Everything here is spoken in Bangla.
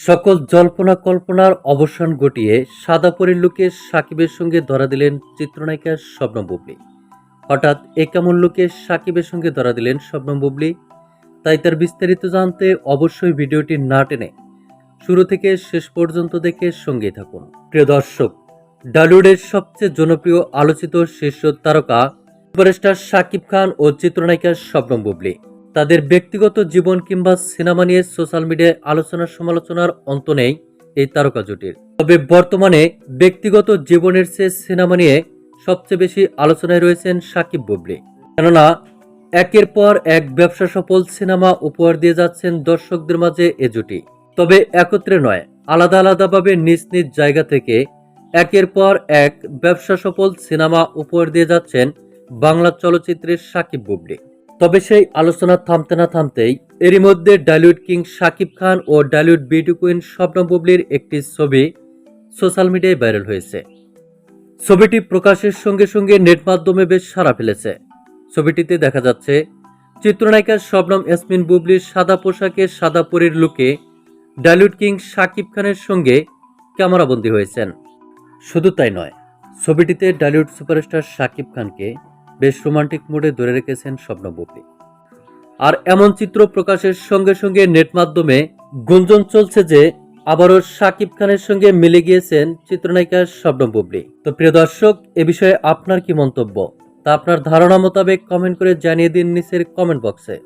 সকল জল্পনা কল্পনার অবসান ঘটিয়ে সাদা সাদাপরীর লোকে সাকিবের সঙ্গে ধরা দিলেন চিত্রনায়িকা শবনম বুবলি। হঠাৎ এ কেমন লোকে সাকিবের সঙ্গে ধরা দিলেন শবনম বুবলি। তাই তার বিস্তারিত জানতে অবশ্যই ভিডিওটি না টেনে শুরু থেকে শেষ পর্যন্ত দেখে সঙ্গেই থাকুন। প্রিয় দর্শক, ডালিউডের সবচেয়ে জনপ্রিয় আলোচিত শীর্ষ তারকা সুপারস্টার শাকিব খান ও চিত্রনায়িকা শবনম বুবলি। তাদের ব্যক্তিগত জীবন কিংবা সিনেমা নিয়ে সোশ্যাল মিডিয়ায় আলোচনা সমালোচনার অন্ত নেই এই তারকা জুটির। তবে বর্তমানে ব্যক্তিগত জীবনের চেয়ে সিনেমা নিয়ে সবচেয়ে বেশি আলোচনায় রয়েছেন সাকিব বুবলি। কেননা, একের পর এক ব্যবসা সফল সিনেমা উপহার দিয়ে যাচ্ছেন দর্শকদের মাঝে এ জুটি। তবে একত্রে নয়, আলাদা আলাদাভাবে নিজ নিজ জায়গা থেকে একের পর এক ব্যবসা সফল সিনেমা উপহার দিয়ে যাচ্ছেন বাংলা চলচ্চিত্রের সাকিব বুবলি। তবে সেই আলোচনা থামতে না থামতেই এরই মধ্যে ডালিউড কিং শাকিব খান ও ডালিউড বিউটি কুইন স্বপ্ন বুবলির একটি ছবি সোশ্যাল মিডিয়ায় ভাইরাল হয়েছে। ছবিটি প্রকাশের সঙ্গে সঙ্গে নেট মাধ্যমে বেশ সাড়া ফেলেছে। ছবিটিতে দেখা যাচ্ছে, চিত্রনায়িকা শবনম ইয়াসমিন বুবলির সাদা পোশাকে সাদা পরীর লুকে ডালিউড কিং শাকিব খানের সঙ্গে ক্যামেরাবন্দী হয়েছেন। শুধু তাই নয়, ছবিটিতে ডালিউড সুপারস্টার শাকিব খানকে বেশ রোমান্টিক মোডে ধরে রেখেছেন স্বপ্ন বুবলি। আর এমন চিত্র প্রকাশের সঙ্গে সঙ্গে নেট মাধ্যমে গুঞ্জন চলছে যে আবারও সাকিব খানের সঙ্গে মিলে গিয়েছেন চিত্রনায়িকা স্বপ্ন বুবলি। তো প্রিয় দর্শক, এ বিষয়ে আপনার কি মন্তব্য? তা আপনার ধারণা মোতাবেক কমেন্ট করে জানিয়ে দিন নিচের কমেন্ট বক্সে